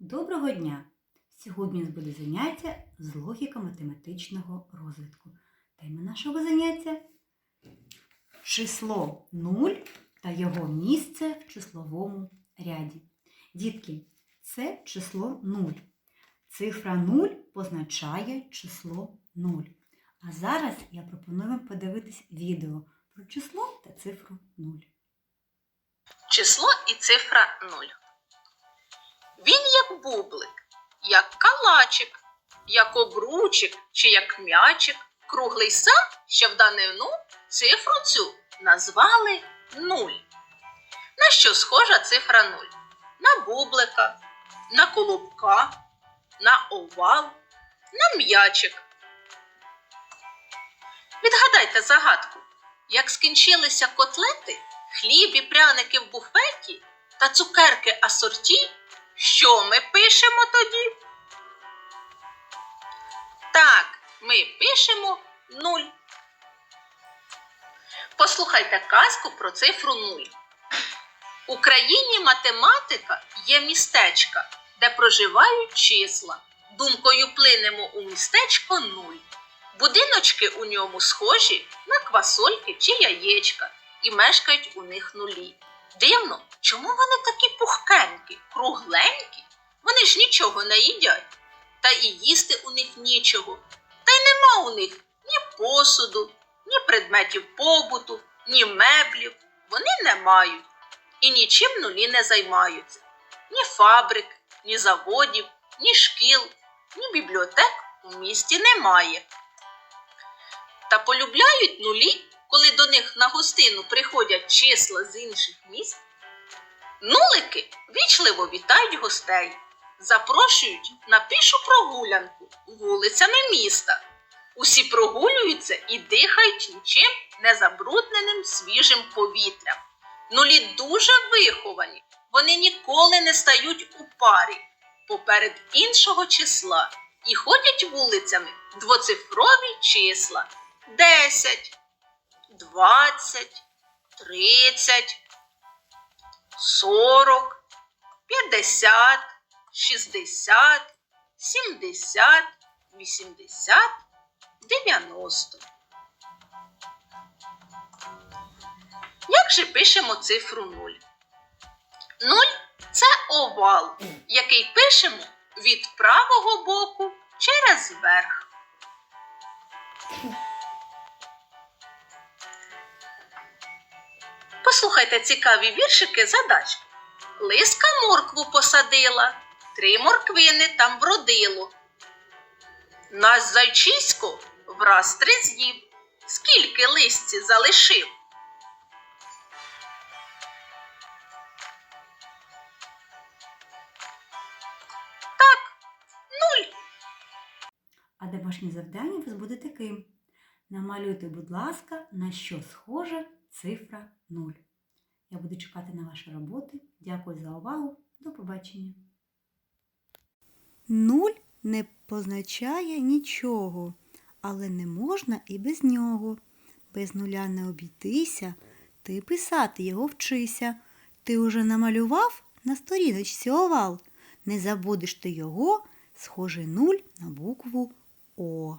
Доброго дня! Сьогодні у нас буде заняття з логіко-математичного розвитку. Тема нашого заняття число 0 та його місце в числовому ряді. Дітки, це число 0. Цифра 0 позначає число 0. А зараз я пропоную вам подивитись відео про число та цифру 0. число і цифра 0. Він як бублик, як калачик, як обручик чи як м'ячик, круглий сам, що в данину цифру цю назвали 0. На що схожа цифра 0? На бублика, на колобка, на овал, на м'ячик. Відгадайте загадку. Як скінчилися котлети, хліб і пряники в буфеті та цукерки асорті, що ми пишемо тоді? Так, ми пишемо нуль. Послухайте казку про цифру нуль. У країні математика є містечка, де проживають числа. Думкою плинемо у містечко нуль. Будиночки у ньому схожі на квасольки чи яєчка, і мешкають у них нулі. Дивно, чому вони такі пухкенькі, кругленькі? Вони ж нічого не їдять. Та і їсти у них нічого. Та й нема у них ні посуду, ні предметів побуту, ні меблів. Вони не мають і нічим нулі не займаються. Ні фабрик, ні заводів, ні шкіл, ні бібліотек у місті немає. Та полюбляють нулі, коли до них на гостину приходять числа з інших міст. Нулики вічливо вітають гостей, запрошують на пішу прогулянку вулицями міста. Усі прогулюються і дихають нічим не забрудненим свіжим повітрям. Нулі дуже виховані, вони ніколи не стають у парі поперед іншого числа і ходять вулицями двоцифрові числа 10, 20, 30, 40, 50, 60, 70, 80, 90. Як же пишемо цифру 0? 0 це овал, який пишемо від правого боку через верх. Послухайте цікаві віршики задачки. Лиска моркву посадила, три морквини там вродило. Наш зайчисько враз три з'їв, скільки листці залишив. Так, нуль. А домашнє завдання у вас буде таким. Намалюйте, будь ласка, на що схожа цифра 0. Я буду чекати на ваші роботи. Дякую за увагу. До побачення. Нуль не позначає нічого, але не можна і без нього. Без нуля не обійтися, ти писати його вчися. Ти уже намалював на сторіночці овал. Не забудеш ти його, схожий нуль на букву О.